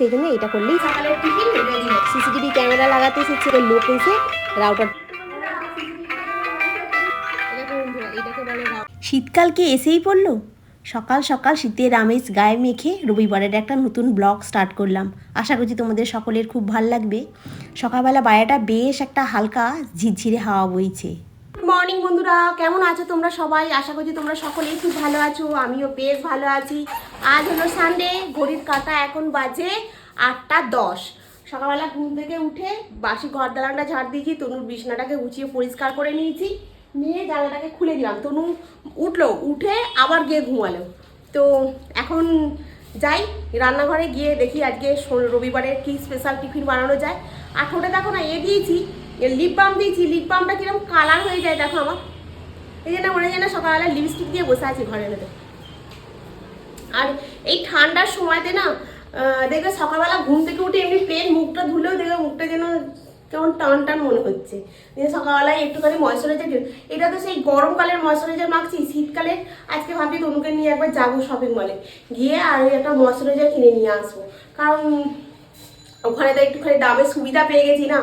সেই জন্য এটা করলেই সিসিটিভি ক্যামেরা লাগাতে এসেছে। লোক এসে রাউটার শীতকাল কি এসেই পড়ল? সকাল সকাল শীতের আমেজ গায়ে মেখে রবিবারের একটা নতুন ব্লগ স্টার্ট করলাম। আশা করছি তোমাদের সকলের খুব ভালো লাগবে। সকালবেলা বাইরেটা বেশ একটা হালকা ঝিরঝিরে হাওয়া বইছে। মর্নিং বন্ধুরা, কেমন আছো তোমরা সবাই? আশা করছি তোমরা সকলেই খুব ভালো আছো, আমিও বেশ ভালো আছি। আজ হলো সানডে ঘড়ির কাটা এখন বাজে আটটা দশ। সকালবেলা ঘুম থেকে উঠে বাসি ঘর দালানটা ঝাড় দিয়েছি, তনুর বিছনাটাকে গুছিয়ে পরিষ্কার করে নিয়েছি, নিয়ে জানলাটাকে খুলে দিলাম। তনু উঠল, উঠে আবার গিয়ে ঘুমালো। তো এখন যাই, রান্নাঘরে গিয়ে দেখি আজকে রবিবারে কি স্পেশাল টিফিন বানানো যায়। আর ঠোঁটে দেখো না, এ দিয়েছি লিপ বাম দিয়েছি লিপ বামটা কীরকম কালার হয়ে যায় দেখো আমার। এই জন্য মনে হয় না সকালবেলা লিপস্টিক দিয়ে বসে আছি ঘরের ভেতর। আর এই ঠান্ডার সময়তে না দেখবে সকালবেলা ঘুম থেকে উঠে এমনি প্লেন মুখটা ধুলেও দেখবে মুখটা যেন কেমন টান টান মনে হচ্ছে। যে সকালবেলায় একটুখানি ময়শ্চারাইজার দিও। এটা তো সেই গরমকালের ময়শ্চারাইজার মাখছি, শীতকালে আজকে ভাবছি তনুকে নিয়ে একবার যাব শপিং মলে গিয়ে আর একটা ময়শ্চারাইজার কিনে নিয়ে আসব। কারণ ওখানে তো একটুখানি দামের সুবিধা পেয়ে গেছি না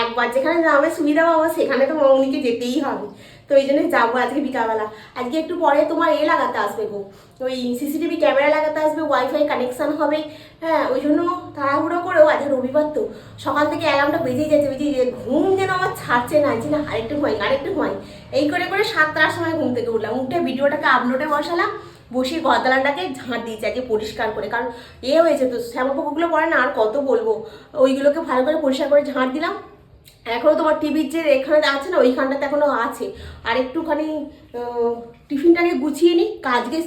একবার যেখানে দামের সুবিধা পাবো, সেখানে তো মৌনিকে যেতেই হবে। তো এই জন্য যাব আজকে বিকালবেলা। আজকে একটু পরে তোমার এ লাগাতে আসবে গো। ওই সিসিটিভি ক্যামেরা লাগাতে আসবে ওয়াইফাই কানেকশান হবে। হ্যাঁ ওই জন্য তাড়াহুড়ো করেও আজকে রবিবার তো। সকাল থেকে অ্যালার্মটা বেজেই যাচ্ছে বেজেই যাচ্ছে। ঘুম যেন আমার ছাড়ছে না যে না, আরেকটু ঘুমাই আরেকটু ঘুমাই। এই করে করে সাতটার সময় ঘুম থেকে উঠলাম। উঠে ভিডিওটাকে আপলোডে বসালাম, বসিয়ে গদালানটাকে ঝাঁট দিয়েছি আগে পরিষ্কার করে। কারণ এ হয়েছে তো শ্যামা পোকাগুলো পড়ে না আর কত বলব? ওইগুলোকে ভালো করে পরিষ্কার করে ঝাঁট দিলাম। এখনও তোমার টিভির যে এখানে আছে না, ওইখানটাতে এখনও আছে। আর একটুখানি টিফিনটাকে গুছিয়ে নিই, কাজকে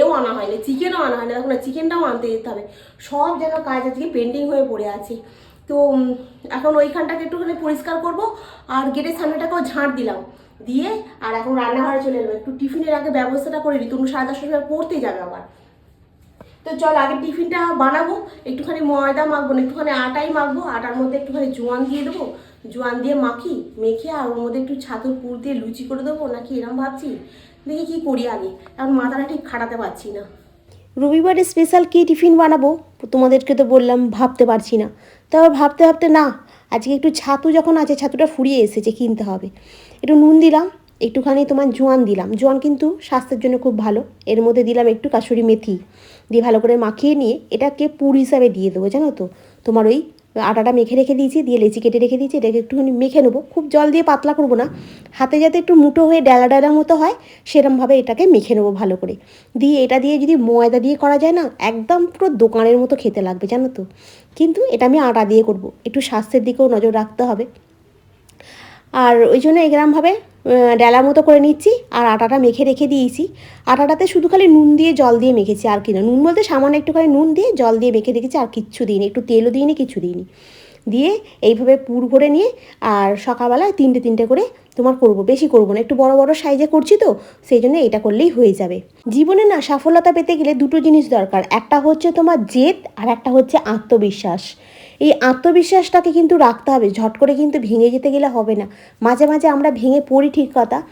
এও আনা হয়নি চিকেনও আনা হয়নি। দেখো না চিকেনটাও আনতে যেতে হবে। সব যেন কাজ আজকে পেন্ডিং হয়ে পড়ে আছে। তো এখন ওইখানটাকে একটুখানি পরিষ্কার করব, আর গেটের সামনেটাকেও ঝাঁট দিলাম। দিয়ে, আর এখন রান্নাঘরে চলে এলো একটু টিফিনের আগে ব্যবস্থাটা করে দিই তুমি সাড়ে দশটার সময় পড়তে যাবে আবার। তো চল, আগে টিফিনটা বানাবো, একটুখানি ময়দা মাখবো না একটুখানি আটাই মাখবো, আটার মধ্যে একটুখানি জোয়ান দিয়ে দেবো। জোয়ান দিয়ে মাখি, মেখে আর ওর মধ্যে একটু ছাতুর পুর দিয়ে লুচি করে দেবো নাকি এরম ভাবছি? দেখি কি করি আগে। এখন মাথাটা ঠিক খাটাতে পারছি না। রবিবারে স্পেশাল কী টিফিন বানাবো? তোমাদেরকে তো বললাম ভাবতে পারছি না। তারপর ভাবতে ভাবতে না, আজকে একটু ছাতু যখন আছে, ছাতুটা ফুরিয়ে এসেছে, কিনতে হবে। একটু নুন দিলাম, একটুখানি তোমার জোয়ান দিলাম। জোয়ান কিন্তু স্বাস্থ্যের জন্য খুব ভালো। এর মধ্যে দিলাম একটু কাসুরি মেথি। দিয়ে ভালো করে মাখিয়ে নিয়ে এটাকে পুর হিসাবে দিয়ে দেবো, জানো তো? তোমার ওই আটাটা মেখে রেখে দিয়েছি, দিয়ে লেচি কেটে রেখে দিয়েছি, এটাকে একটুখানি মেখে নেব। খুব জল দিয়ে পাতলা করব না, হাতে যাতে একটু মুটো হয়ে ডেলা ডেলা মতো হয়, সেরমভাবে এটাকে মেখে নেব ভালো করে। দিয়ে এটা দিয়ে যদি ময়দা দিয়ে করা যায় না, একদম পুরো দোকানের মতো খেতে লাগবে, জানো তো। কিন্তু এটা আমি আটা দিয়ে করব, একটু স্বাস্থ্যের দিকেও নজর রাখতে হবে। আর ওই জন্য এরকমভাবে ডেলা মতো করে নিচ্ছি আর আটাটা মেখে রেখে দিয়েছি। আটাটাতে শুধু খালি নুন দিয়ে জল দিয়ে মেখেছি আর কি না। নুন বলতে সামান্য একটুখানি নুন দিয়ে জল দিয়ে মেখে রেখেছি আর কিচ্ছু দিইনি, একটু তেলও দিইনি, কিছু দিইনি। দিয়ে এইভাবে পুর করে নিয়ে আর সকালবেলায় তিনটে তিনটে করে তোমার করব, বেশি করব না, একটু বড় বড় সাইজে করছি তো, সেই জন্য এটা করলেই হয়ে যাবে। জীবনে না সফলতা পেতে গেলে দুটো জিনিস দরকার, একটা হচ্ছে তোমার জেদ আর একটা হচ্ছে আত্মবিশ্বাস। এই আত্মবিশ্বাসটাকে কিন্তু রাখতে হবে। ঝট করে কিন্তু ভেঙে যেতে গেলে হবে না। মাঝে মাঝে আমরা ভেঙে পড়ি ঠিক কথা।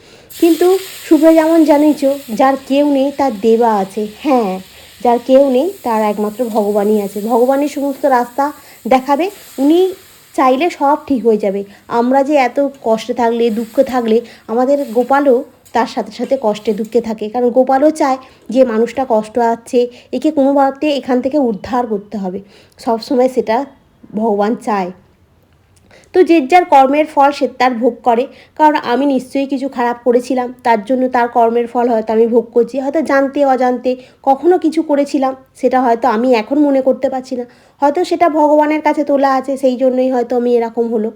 কিন্তু শুভ যেমন জানিস যার কেউ নেই তার দেবা আছে। হ্যাঁ যার কেউ নেই তার একমাত্র ভগবানই আছে। ভগবানের সমস্ত রাস্তা দেখাবে, উনি চাইলে সব ঠিক হয়ে যাবে। আমরা যে এত কষ্টে থাকলে, দুঃখে থাকলে, আমাদের গোপালও তার সাথে সাথে কষ্টে, দুঃখে থাকে। কারণ গোপালও চায় যে মানুষটা কষ্ট আছে একে কোনোভাবে এখান থেকে উদ্ধার করতে হবে। সব সময় সেটা ভগবান চায়। তো যে যার কর্মের ফল সে তার ভোগ করে, কারণ আমি নিশ্চয়ই কিছু খারাপ করেছিলাম, তার জন্য তার কর্মের ফল হয়তো আমি ভোগ করছি, হয়তো জানতে অজান্তে কখনো কিছু করেছিলাম, সেটা হয়তো আমি এখন মনে করতে পারছি না। হয়তো সেটা ভগবানের কাছে তোলা আছে, সেই জন্যই হয়তো আমি এরকম হলো।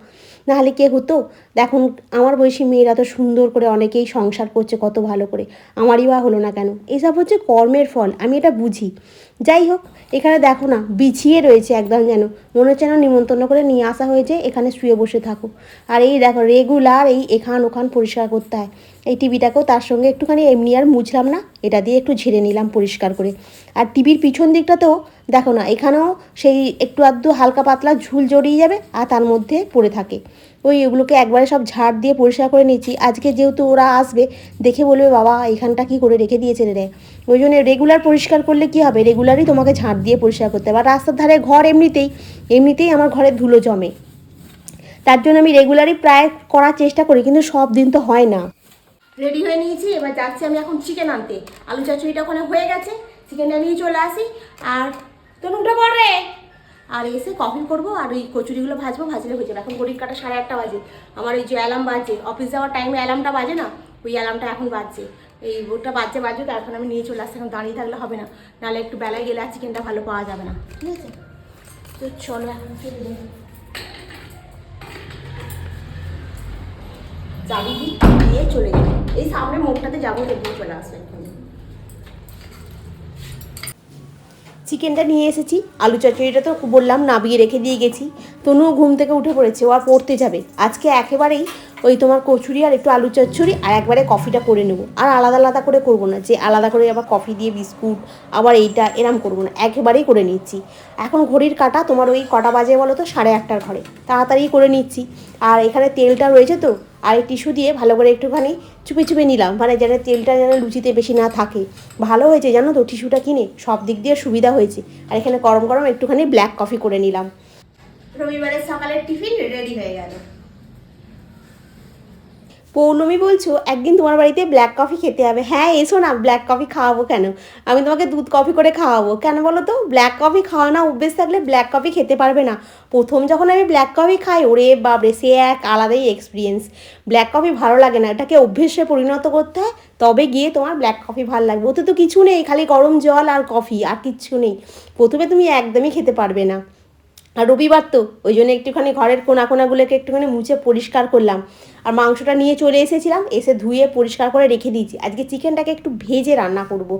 নাহলে কে হতো? দেখুন, আমার বয়সী মেয়েরা তো সুন্দর করে অনেকেই সংসার করছে, কত ভালো করে। আমারই বা হলো না কেন? এসব হচ্ছে কর্মের ফল, আমি এটা বুঝি। যাই হোক এখানে দেখো না, বিছিয়ে রয়েছে একদম যেন। মনে হচ্ছে নিমন্ত্রণ করে নিয়ে আসা হয়েছে, এখানে শুয়ে বসে থাকো। আর এই দেখো রেগুলার এই এখান ওখান পরিষ্কার করতে হয়। এই টিভিটাকেও তার সঙ্গে একটুখানি এমনি আর মুছলাম না, এটা দিয়ে একটু ঝেড়ে নিলাম পরিষ্কার করে। আর টিভির পিছন দিকটাতেও দেখো না, এখানেও সেই একটু আধটু হালকা পাতলা ঝুল জড়িয়ে যাবে আর তার মধ্যে পড়ে থাকে। ওই এগুলোকে একবারে সব ঝাড় দিয়ে পরিষ্কার করে নিচ্ছি আজকে যেহেতু ওরা আসবে, দেখে বলবে, বাবা, এখানটা কি করে রেখে দিয়েছে রে ওই জন্য রেগুলার পরিষ্কার করলে কি হবে? রেগুলারই তোমাকে ঝাড় দিয়ে পরিষ্কার করতে হবে। আর রাস্তার ধারে ঘর এমনিতেই এমনিতেই আমার ঘরে ধুলো জমে। তার জন্য আমি রেগুলারই প্রায় করার চেষ্টা করি, কিন্তু সব দিন তো হয় না। রেডি হয়ে নিয়েছি, এবার যাচ্ছি আমি এখন চিকেন আনতে। আলু চচ্চড়িটা ওখানে হয়ে গেছে চিকেনটা নিয়ে চলে আসি। আর তনুটা পড়বে আর এসে কফি করব আর ওই কচুরিগুলো ভাজবো, ভাজলে হয়ে যাবে। এখন ঘড়ির কাটা সাড়ে আটটা বাজে। আমার ওই যে অ্যালার্ম বাজে অফিস যাওয়ার টাইমে অ্যালার্মটা বাজে না? ওই অ্যালার্মটা এখন বাজছে। এই ওটা বাজছে, বাজুক, এখন আমি নিয়ে চলে আসছি। এখন দাঁড়িয়ে থাকলে হবে না। নাহলে একটু বেলায় গেলে আর চিকেনটা ভালো পাওয়া যাবে না। ঠিক আছে? তো চলো এখন চলে চাবি চলে যাব এই সামনে মুখটাতে যাব দেখে চলে আসবে। চিকেনটা নিয়ে এসেছি, আলু চচ্চড়িটা তো বললাম নাবিয়ে রেখে দিয়ে গেছি। তনুও ঘুম থেকে উঠে পড়েছে, ও আর পড়তে যাবে। আজকে একেবারেই ওই তোমার কচুরি আর একটু আলু চচ্চড়ি আর একবারে কফিটা করে নেব। আর আলাদা আলাদা করে করব না, যে আলাদা করে আবার কফি দিয়ে বিস্কুট, আবার এইটা, এরম করব না, একেবারেই করে নিচ্ছি। এখন ঘড়ির কাটা তোমার ওই কটা বাজে বলো তো, সাড়ে একটার ঘরে, তাড়াতাড়ি করে নিচ্ছি। আর এখানে তেলটা রয়েছে তো, আর এই টিস্যু দিয়ে ভালো করে একটুখানি চুপে চুপে নিলাম মানে যেন তেলটা যেন লুচিতে বেশি না থাকে। ভালো হয়েছে জানো তো, টিস্যুটা কিনে, সব দিক দিয়ে সুবিধা হয়েছে। আর এখানে গরম গরম একটুখানি ব্ল্যাক কফি করে নিলাম। রবিবারের সকালের টিফিন রেডি হয়ে গেল। পৌর্ণমী বলছো, একদিন তোমার বাড়িতে ব্ল্যাক কফি খেতে হবে। হ্যাঁ এসো না ব্ল্যাক কফি খাওয়াবো কেন? আমি তোমাকে দুধ কফি করে খাওয়াবো। কেন বলো তো? ব্ল্যাক কফি খাওয়ানো অভ্যেস থাকলে ব্ল্যাক কফি খেতে পারবে না। প্রথম যখন আমি ব্ল্যাক কফি খাই, ওরে বাবরে সে এক আলাদাই এক্সপিরিয়েন্স ব্ল্যাক কফি ভালো লাগে না, এটাকে অভ্যেসে পরিণত করতে হয়, তবে গিয়ে তোমার ব্ল্যাক কফি ভালো লাগবে। ওতে তো কিছু নেই, খালি গরম জল আর কফি আর কিচ্ছু নেই। প্রথমে তুমি একদমই খেতে পারবে না। আর রবিবার তো, ওই জন্য একটুখানি ঘরের কোনা কোনাগুলোকে একটুখানি মুছে পরিষ্কার করলাম। আর মাংসটা নিয়ে চলে এসেছিলাম, এসে ধুয়ে পরিষ্কার করে রেখে দিয়েছি। আজকে চিকেনটাকে একটু ভেজে রান্না করব।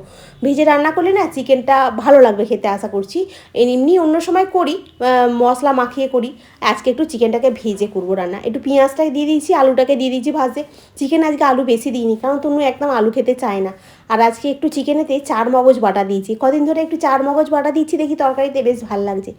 ভেজে রান্না করলে না চিকেনটা ভালো লাগবে খেতে আশা করছি। এমনি অন্য সময় করি মশলা মাখিয়ে করি। আজকে একটু চিকেনটাকে ভেজে করব রান্না। একটু পেঁয়াজটাকে দিয়ে দিয়েছি, আলুটাকে দিয়ে দিয়েছি ভাজে চিকেন আজকে আলু বেশি দিইনি, কারণ তনু একদম আলু খেতে চায় না। আর আজকে একটু চিকেনেতে চার মগজ বাটা দিয়েছি। কদিন ধরে একটু চার মগজ বাটা দিচ্ছি, দেখি তরকারিতে বেশ ভালো লাগছে।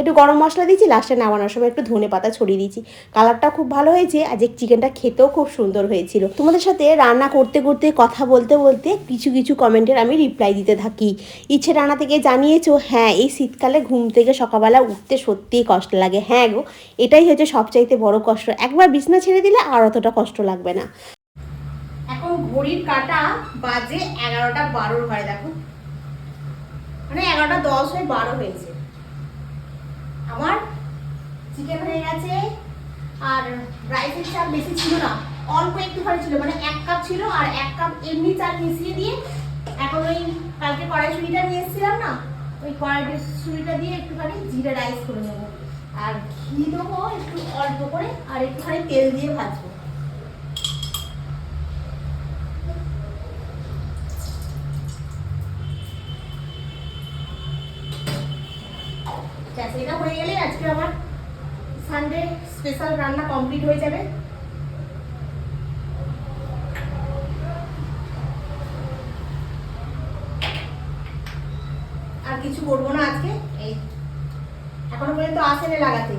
একটু গরম মশলা দিয়েছি, লাস্টে নামানোর সময় একটু ধনে পাতা ছড়িয়ে দিয়েছি। কালারটা খুব ভালো হয়েছে যে চিকেনটা খেতেও খুব সুন্দর হয়েছিল। তোমাদের সাথে রান্না করতে করতে, কথা বলতে বলতে কিছু কিছু কমেন্টের আমি রিপ্লাই দিতে থাকি। ইচ্ছে রান্না থেকে জানিয়েছো হ্যাঁ এই শীতকালে ঘুম থেকে সকালবেলা উঠতে সত্যিই কষ্ট লাগে। হ্যাঁ গো, এটাই হচ্ছে সবচাইতে বড় কষ্ট। একবার বিছনা ছেড়ে দিলে আর অতটা কষ্ট লাগবে না। এখন ঘড়ির কাটা বাজে এগারোটা বারোর ঘরে, দেখো। মানে এগারোটা দশ হয়ে বারো হয়েছে। আমার চিকেন হয়ে গেছে আর রাইসের চাল বেশি ছিল না, অল্প একটুখানি ছিল মানে এক কাপ ছিল আর এক কাপ এমনি চাল মিশিয়ে দিয়ে এখন ওই কালকে কড়াইশুড়িটা নিয়ে এসেছিলাম না, ওই কড়াইশুড়িটা দিয়ে একটুখানি জিরা রাইস করে নেব। আর ঘি দেবো একটু অল্প করে, আর একটুখানি তেল দিয়ে ভাজবো ব্যাস এটা হয়ে গেলে আজকে আমার সানডে স্পেশাল রান্না কমপ্লিট হয়ে যাবে। আর কিছু করব না আজকে। এই, এখনও পর্যন্ত আসেনি লাগাতে।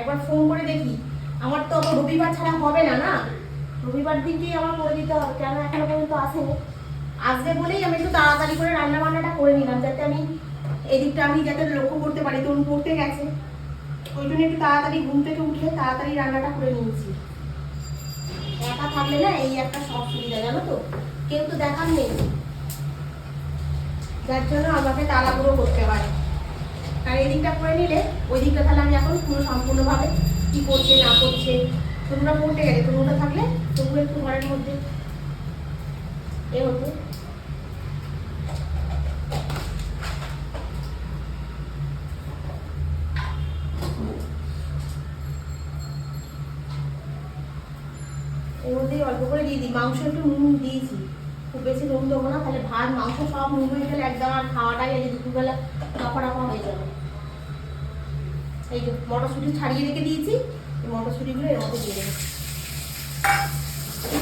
একবার ফোন করে দেখি। আমার তো রবিবার ছাড়া হবে না না? রবিবার দিনকেই আমার করে দিতে হবে কেন এখনও পর্যন্ত আসেনি। আসবে বলেই আমি একটু তাড়াতাড়ি করে রান্না বান্নাটা করে নিলাম, যাতে আমি এদিকটা আমি যাতে লক্ষ্য করতে পারি, তরুণ পড়তে গেছে। ওই জন্য একটু তাড়াতাড়ি ঘুম থেকে উঠে তাড়াতাড়ি রান্নাটা করে নিয়েছি। একা থাকলে না এই একটা সব সুবিধা, জানো তো? কেউ তো দেখার নেই। যার জন্য আমাকে তাড়াহুড়ো করতে হয়। আর এই দিকটা করে নিলে ওই দিকটা তাহলে আমি এখন পুরো সম্পূর্ণভাবে কি করছে, না করছে তোমরা পড়তে গেলে তোমরা থাকলে তবু একটু ঘরের মধ্যে এ হতো এর মধ্যেই অল্প করে দিয়ে দিই মাংস একটু নুন দিয়েছি। খুব বেশি নুন দেবো না, তাহলে ভাত, মাংস সব নুন হয়ে গেলে একদম আর খাওয়াটাই এই যে দুপুরবেলা রফা রফা হয়ে যাবে। এই যে মটরশুঁটি ছাড়িয়ে রেখে দিয়েছি, এই মটরশুঁটিগুলো এর মধ্যে দিয়ে দেবো।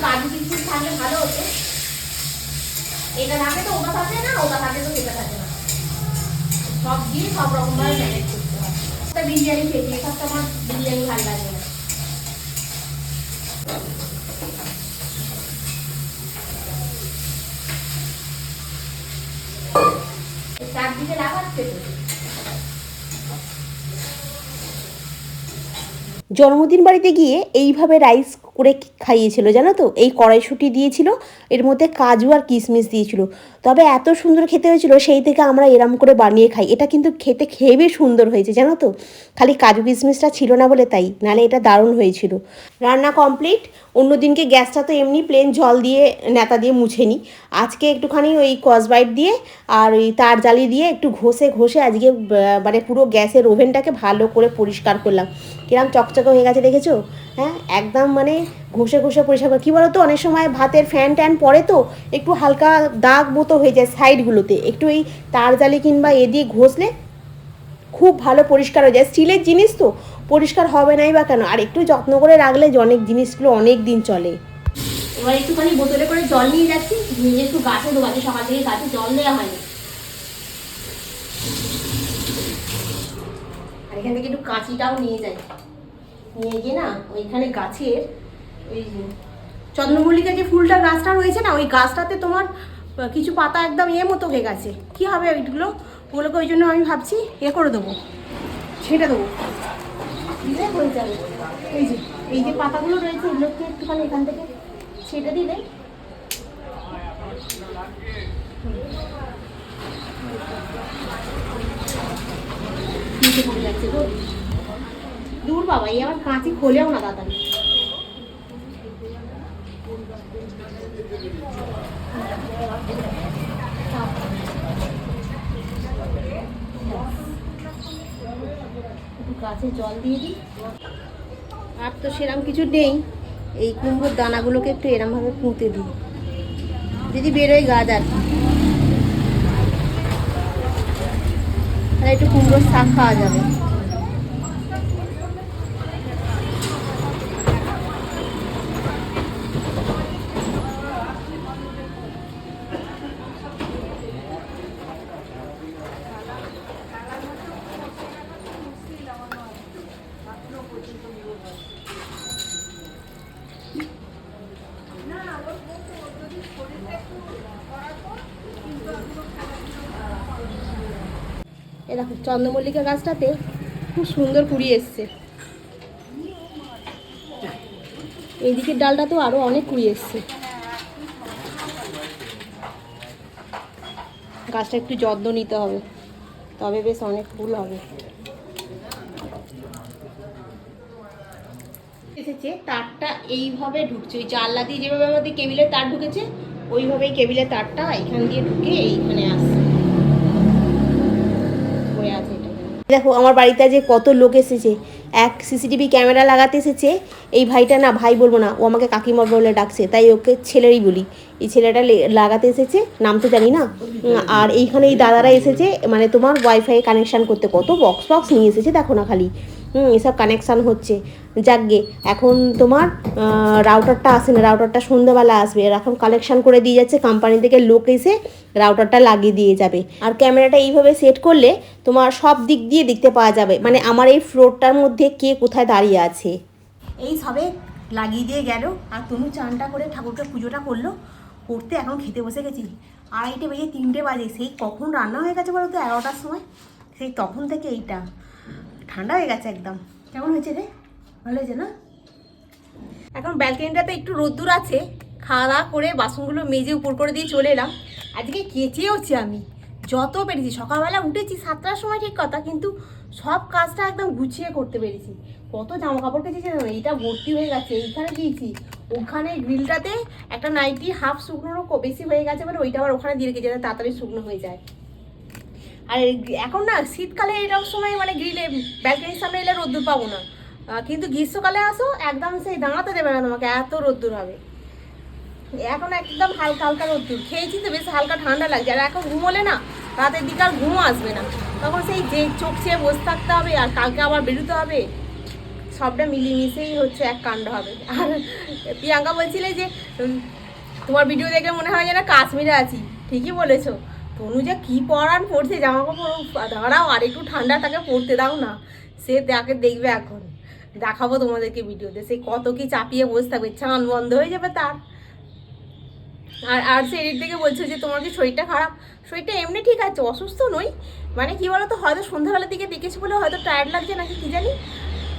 কাজু কিশমিশ থাকলে ভালো হতো। এটা থাকে তো, ওটা থাকে না, ওটা থাকে তো এটা থাকে না। সব দিয়ে সব রকমভাবে ম্যানেজ করতে হয়। বিরিয়ানি খেয়েছি এটা তো আমার বিরিয়ানি ভালো লাগে না চারদিকে জন্মদিন বাড়িতে গিয়ে এইভাবে রাইস করে খাইয়েছিল জানো তো? এই কড়াইশুঁটি দিয়েছিল, এর মধ্যে কাজু আর কিশমিশ দিয়েছিল। তবে এত সুন্দর খেতে হয়েছিল, সেই থেকে আমরা এরম করে বানিয়ে খাই। এটা কিন্তু খেতে খেয়ে সুন্দর হয়েছে, জানো তো? খালি কাজু কিশমিশটা ছিল না বলে তাই নালে এটা দারুণ হয়েছিল। রান্না কমপ্লিট অন্যদিনকে গ্যাসটা তো এমনি প্লেন জল দিয়ে, নেতা দিয়ে মুছে নিই। আজকে একটুখানি ওই কসবাইট দিয়ে আর ওই তার জালি দিয়ে একটু ঘষে ঘষে আজকে মানে পুরো গ্যাসের ওভেনটাকে ভালো করে পরিষ্কার করলাম। কিরম চকচকে হয়ে গেছে দেখেছ? হ্যাঁ একদম মানে ঘষে ঘষে পরিষ্কার করে কী বলো তো অনেক সময় ভাতের ফ্যান ট্যান পরে তো, একটু হালকা দাগ মতো হয়ে যায় সাইডগুলোতে একটু এই তার জালি কিংবা এ দিয়ে ঘষলে খুব ভালো পরিষ্কার হয়ে যায়। স্টিলের জিনিস তো, পরিষ্কার হবে নাই বা কেন? আর একটু যত্ন করে রাখলে অনেক জিনিসগুলো অনেক দিন চলে। এবার একটুখানি বোতলে করে জল নিয়ে যাচ্ছি, নিয়ে একটু গাছে দেবো সকাল থেকে গাছে জল দেওয়া হয়নি। আর এখান থেকে একটু কাঁচিটাও নিয়ে যাই। নিয়ে গিয়ে না ওইখানে গাছের ওই চন্দ্রমল্লিকা যে ফুলটা গাছটা রয়েছে না, ওই গাছটাতে তোমার কিছু পাতা একদম এ মতো হয়ে গেছে। কি হবে ওইগুলো? ওগুলোকে ওই জন্য আমি ভাবছি এ করে দেবো। ছেটে দেবো। দিলে হয়ে যাবে। এই যে এই যে পাতাগুলো রয়েছে, এগুলোকে একটুখানি এখান থেকে সেটা দিলে। নিচে যাচ্ছে গো। দূর বাবা, এই আবার কাঁচি খোলেও না একটু গাছে জল দিয়ে দিই। আর তো সেরকম কিছু নেই, এই কুমড়োর দানাগুলোকে একটু এরমভাবে পুঁতে দিই। যদি বেরোয় গাছ আর তাহলে একটু কুমড়োর শাক খাওয়া যাবে। এ দেখো, চন্দ্রমল্লিকা গাছটাতে খুব সুন্দর কুড়ি এসছে। এইদিকের ডালটা তো আরও অনেক কুড়ি এসছে। গাছটা একটু যত্ন নিতে হবে, তবে বেশ অনেক ফুল হবে। এসেছে, তারটা এইভাবে ঢুকছে, ওই জানলা দিয়ে যেভাবে আমাদের কেবিলের তার ঢুকেছে, ওইভাবেই কেবিলের তারটা এখান দিয়ে ঢুকে এইখানে আসছে। দেখো, আমার বাড়িতে যে কত লোক এসেছে। এক সিসিটিভি ক্যামেরা লাগাতে এসেছে। এই ভাইটা না, ভাই বলব না, ও আমাকে কাকিমা বলে ডাকছে, তাই ওকে ছেলেরই বলি। এই ছেলেটা লাগাতে এসেছে, নাম তো জানি না। আর এইখানে এই দাদারা এসেছে মানে তোমার ওয়াইফাই কানেকশান করতে কত বক্স বক্স নিয়ে এসেছে, দেখো না খালি। এসব কানেকশান হচ্ছে। যাকগে, এখন তোমার রাউটারটা আসে না রাউটারটা সন্ধ্যেবেলা আসবে। এখন কালেকশন করে দিয়ে যাচ্ছে কোম্পানি থেকে লোক এসে রাউটারটা লাগিয়ে দিয়ে যাবে। আর ক্যামেরাটা এইভাবে সেট করলে তোমার সব দিক দিয়ে দেখতে পাওয়া যাবে। মানে আমার এই ফ্লোরটার মধ্যে কে কোথায় দাঁড়িয়ে আছে। এই সবে লাগিয়ে দিয়ে গেল, আর তনু চানটা করে ঠাকুরকে পুজোটা করল। করতে এখন খেতে বসে গেছি। আড়াইটে বেজে তিনটে বাজে, সেই কখন রান্না হয়ে গেছে বলো তো এগারোটার সময়? সেই তখন থেকে এইটা। ঠান্ডা হয়ে গেছে একদম। কেমন হয়েছে রে? ভালো হয়েছে না? এখন ব্যালকনিটাতে একটু রোদ্দুর আছে খাওয়া দাওয়া করে বাসনগুলো মেজে উপর করে দিয়ে চলে এলাম। আজকে কেচেওছি আমি। যত পেরেছি। সকালবেলা উঠেছি সাতটার সময় ঠিক কথা, কিন্তু সব কাজটা একদম গুছিয়ে করতে পেরেছি। কত জামা কাপড় কেচেছি এইটা ভর্তি হয়ে গেছে, এইখানে দিয়েছি। ওখানে গ্রিলটাতে একটা নাইটি হাফ শুকনো বেশি হয়ে গেছে মানে ওইটা আবার ওখানে দিয়ে রেখেছি তাড়াতাড়ি শুকনো হয়ে যায়। আর এখন না, শীতকালে এরকম সময় মানে গ্রিলে ব্যালকনির সামনে এলে রোদ্দুর পাবো না। কিন্তু গ্রীষ্মকালে আসো, একদম সেই দাঁড়াতে দেবে না তোমাকে, এত রোদ্দুর হবে। এখন একদম হালকা হালকা রোদ্দুর। খেয়েছি তো বেশ হালকা ঠান্ডা লাগছে। আর এখন ঘুমোলে না, রাতের দিকে আর ঘুমও আসবে না। তখন সেই যে চোখ চেয়ে বসে থাকতে হবে আর কালকে আবার বেরোতে হবে, সবটা মিলিয়ে মিশেই হচ্ছে এক কাণ্ড হবে। আর প্রিয়াঙ্কা বলছিলে যে তোমার ভিডিও দেখে মনে হয় যেন কাশ্মীরে আছি। ঠিকই বলেছ। তনু যে কী পরান পড়ছে জামা কাপড় দাঁড়াও, আর একটু ঠান্ডা তাকে পরতে দাও না। সে তাকে দেখবে এখন। দেখাবো তোমাদেরকে ভিডিওতে। সে কত কি চাপিয়ে বসে থাকবে চান বন্ধ হয়ে যাবে তার। আর আর সে এদিক থেকে বলছে যে, তোমার কি শরীরটা খারাপ? শরীরটা এমনি ঠিক আছে, অসুস্থ নই। মানে কি বলতো, হয়তো সন্ধ্যাবেলার দিকে দেখেছি বলে হয়তো টায়ার্ড লাগছে নাকি কি জানি।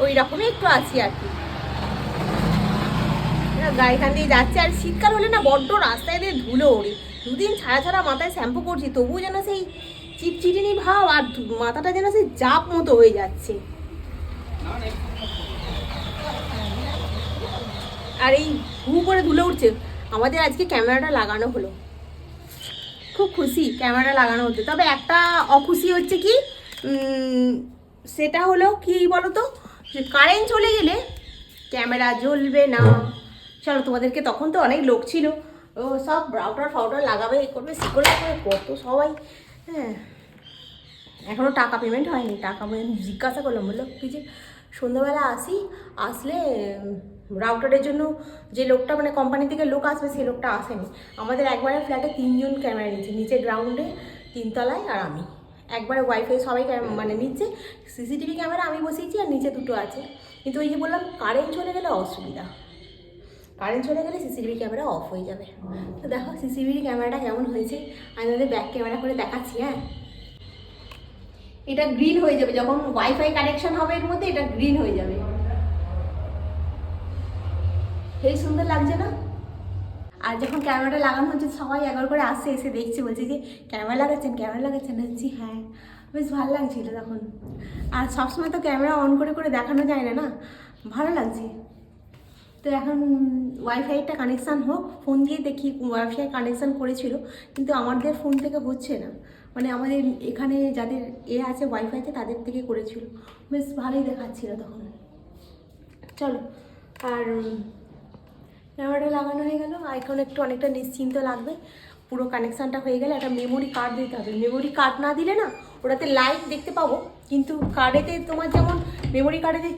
ওই রকমই একটু আছি আর কি। গায়ে এখান দিয়ে যাচ্ছে। আর শীতকাল হলে না বড্ড রাস্তায় দিয়ে ধুলো ওড়ে। দুদিন ছাড়া ছাড়া মাথায় শ্যাম্পু করছি, তবুও যেন সেই চিটচিটিনি ভাব আর মাথাটা যেন সেই জাপ মতো হয়ে যাচ্ছে। আর এই হু করে ধুলে উঠছে, আমাদের আজকে ক্যামেরাটা লাগানো হলো। খুব খুশি ক্যামেরা লাগানো হতে তবে একটা অখুশি হচ্ছে কি সেটা হলো কি বলতো কারেন্ট চলে গেলে ক্যামেরা জ্বলবে না। চলো তোমাদেরকে তখন তো অনেক লোক ছিল ও, সব রাউটার ফাউটার লাগাবে, এ করবে, সে করবে করে কত সবাই হ্যাঁ। এখনও টাকা পেমেন্ট হয়নি, টাকা পেমেন্ট জিজ্ঞাসা করলাম, বলল, কি যে সন্ধ্যাবেলা আসি, আসলে রাউটারের জন্য যে লোকটা মানে কোম্পানি থেকে লোক আসবে সেই লোকটা আসেনি। আমাদের একবারে ফ্ল্যাটে তিনজন ক্যামেরা নিচ্ছে নিচে গ্রাউন্ডে তিনতলায় আর আমি। একবারে ওয়াইফাই সবাই মানে নিচ্ছে সিসিটিভি ক্যামেরা আমি বসিয়েছি আর নিচে দুটো আছে। কিন্তু ওই যে বললাম কারেন্ট চলে গেলে অসুবিধা। কারেন্ট চলে গেলে সিসিটিভি ক্যামেরা অফ হয়ে যাবে। তো দেখো, সিসিটিভি ক্যামেরাটা কেমন হয়েছে? আমি তাদের ব্যাক ক্যামেরা করে দেখাচ্ছি হ্যাঁ? এটা গ্রিন হয়ে যাবে। যখন ওয়াইফাই কানেকশন হবে এর মধ্যে, এটা গ্রিন হয়ে যাবে। এই সুন্দর লাগছে না? আর যখন ক্যামেরাটা লাগানো হচ্ছে, সবাই একবার করে আসছে, এসে দেখছে, বলছে যে, ক্যামেরা লাগাচ্ছেন ক্যামেরা লাগাচ্ছেন। বলছি হ্যাঁ। বেশ ভালো লাগছিল তখন। আর সবসময় তো ক্যামেরা অন করে করে দেখানো যায় না না? ভালো লাগছে। তো এখন ওয়াইফাইটা কানেকশান হোক ফোন দিয়ে দেখি ওয়াইফাই কানেকশান করেছিল, কিন্তু আমাদের ফোন থেকে হচ্ছে না। মানে আমাদের এখানে যাদের এ আছে ওয়াইফাইতে তাদের থেকে করেছিল। বেশ ভালোই দেখাচ্ছিল তখন। চলো, আর ক্যামেরাটা লাগানো হয়ে গেল। এখন একটু অনেকটা নিশ্চিন্ত লাগবে। পুরো কানেকশানটা হয়ে গেলে একটা মেমোরি কার্ড দিতে হবে। মেমোরি কার্ড না দিলে না, ওটাতে লাইভ দেখতে পাবো, কিন্তু কার্ডেতে তোমার যেমন মেমোরি কার্ডেতে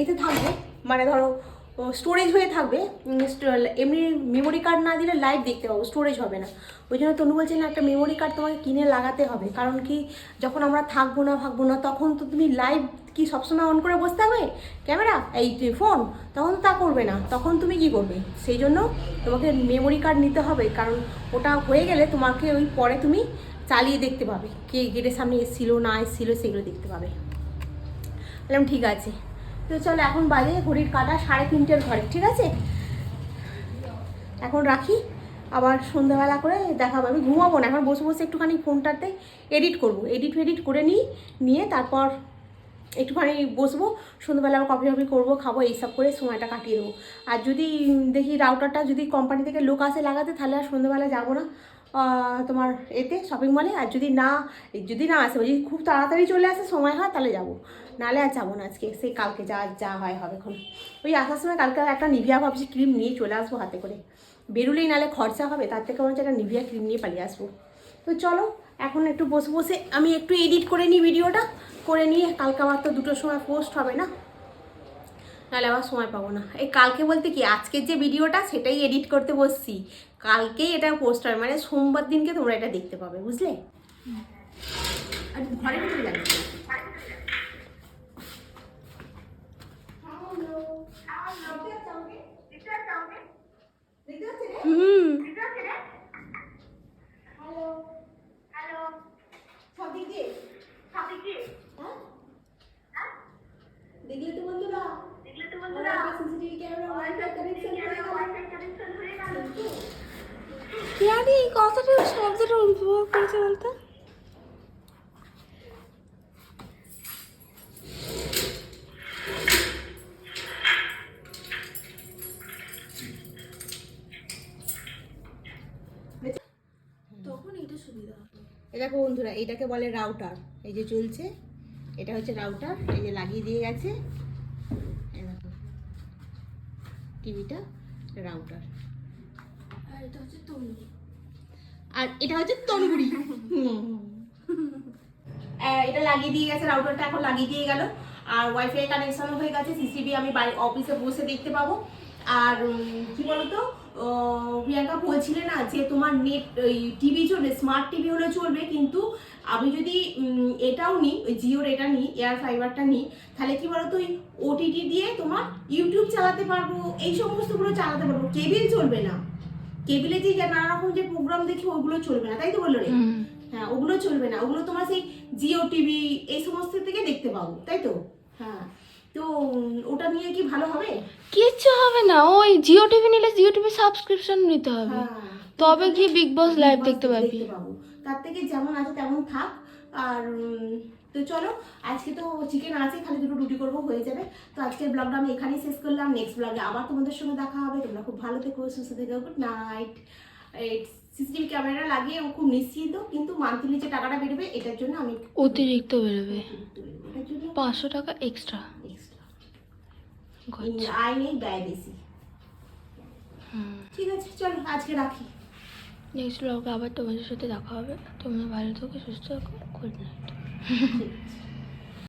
এতে থাকবে মানে ধরো স্টোরেজ হয়ে থাকবে। এমনি মেমোরি কার্ড না দিলে লাইভ দেখতে পাবো স্টোরেজ হবে না। ওই জন্য তনু বলছে না, একটা মেমোরি কার্ড তোমাকে কিনে লাগাতে হবে। কারণ কি, যখন আমরা থাকব না, ভাগবো না, তখন তো তুমি লাইভ কি সবসময় অন করে বসতে হবে ক্যামেরা? এই ফোন তখন তো তা করবে না। তখন তুমি কি করবে? সেই জন্য তোমাকে মেমোরি কার্ড নিতে হবে। কারণ ওটা হয়ে গেলে তোমাকে ওই পরে তুমি চালিয়ে দেখতে পাবে। কে গেটের সামনে এসেছিল, না এসেছিল, সেগুলো দেখতে পাবে। বললাম, ঠিক আছে। তো চলো এখন বাজে ঘড়ির কাটা, সাড়ে তিনটের ঘরে, ঠিক আছে? এখন রাখি, আবার সন্ধ্যাবেলা করে দেখাবো আমি ঘুমাবো না, এখন বসে বসে একটুখানি ফোনটাতে এডিট করব। এডিট ফেডিট করে নিই, নিয়ে তারপর একটুখানি বসবো, সন্ধ্যাবেলা আবার কফি টফি করব, খাব এইসব করে সময়টা কাটিয়ে দেবো। আর যদি দেখি রাউটারটা যদি কোম্পানি থেকে লোক আসে লাগাতে, তাহলে আর সন্ধ্যাবেলা যাব না তোমার এতে শপিং মলে আর যদি না যদি না আসে যদি খুব তাড়াতাড়ি চলে আসে, সময় হয়, তাহলে যাব। নাহলে আর যাব না আজকে, সেই কালকে যা যা হয় হবে এখন। ওই আসার সময় কালকে একটা নিভিয়া ভাবছি ক্রিম নিয়ে চলে আসব হাতে করে। বেরুলেই নাহলে খরচা হবে, তার থেকে বরঞ্চ একটা নিভিয়া ক্রিম নিয়ে পালিয়ে আসব। তো চলো, এখন একটু বসে বসে আমি একটু এডিট করে নিই ভিডিওটা, করে নিয়ে কালকে আবার তো দুটোর সময় পোস্ট হবে না। নাহলে আবার সময় পাবো না। এই কালকে বলতে কি, আজকের যে ভিডিওটা সেটাই এডিট করতে বসছি। কালকেই এটা পোস্ট হবে মানে সোমবার দিনকে তোমরা এটা দেখতে পাবে, বুঝলে? আর ঘরে ভিতরে হুম সব দিক দিয়ে হ্যাঁ? দেখলে তো কথাটা শব্দটা উপভোগ করেছে বলতো তখন এটা সুবিধা হবে এ দেখো বন্ধুরা এটাকে বলে রাউটার। এই যে চলছে এটা হচ্ছে রাউটার এই যে লাগিয়ে দিয়ে গেছে। টিভিটা রাউটার। আর এটা হচ্ছে তৈরি আর এটা হচ্ছে তনগুড়ি এটা লাগিয়ে দিয়ে গেছে রাউটারটা এখন লাগিয়ে দিয়ে গেল। আর ওয়াইফাই কানেকশন হয়ে গেছে সিসিবি আমি বাড়ি অফিসে বসে দেখতে পাবো। আর কি বলতো? প্রিয়াঙ্কা বলছিলে না যে তোমার নেট ওই টিভি চলবে স্মার্ট টিভি হলে চলবে কিন্তু আমি যদি এটাও নিই ওই জিওর এটা নিই এয়ার ফাইবারটা নিই তাহলে কি বলতো ওই ওটিটি দিয়ে তোমার ইউটিউব চালাতে পারব এই সমস্তগুলো চালাতে পারব কেবিল চলবে না। কেবিলে যে নানা রকম যে প্রোগ্রাম দেখি ওগুলো চলবে না তাই তো বলল রে? হ্যাঁ ওগুলো চলবে না ওগুলো তোমার সেই জিও টিভি এই সমস্ত থেকে দেখতে পাবো তাই তো? হ্যাঁ। তো ওটা নিয়ে কি ভালো হবে? কিচ্ছু হবে না ওই জিও টিভি নিলে জিও টিভি সাবস্ক্রিপশন নিতে হবে। হ্যাঁ তবে গিয়ে বিগ বস লাইভ দেখতে পাবি। তার থেকে যেমন আছে তেমন থাক। আর তো চলো আজকে তো চিকেন আছে খালি দুটো রুটি করব হয়ে যাবে। তো আজকের ব্লগটা আমি এখানেই শেষ করলাম। নেক্সট ব্লগে আবার তোমাদের সঙ্গে দেখা হবে। তোমরা খুব ভালো থেকো সুস্থ থেকো গুড নাইট সিসিটিভি ক্যামেরা লাগিয়ে ও খুব নিশ্চিন্ত কিন্তু মান্থলি যে টাকাটা বেরোবে এটার জন্য আমি অতিরিক্ত বেরোবে। পাঁচশো টাকা এক্সট্রা আয় নেই ব্যয় বেশি। ঠিক আছে চলো আজকে রাখি। নেক্সট ব্লগে আবার তোমাদের সাথে দেখা হবে। তোমরা ভালো থাকো সুস্থ থাকো গুড নাইট ঠিক আছে।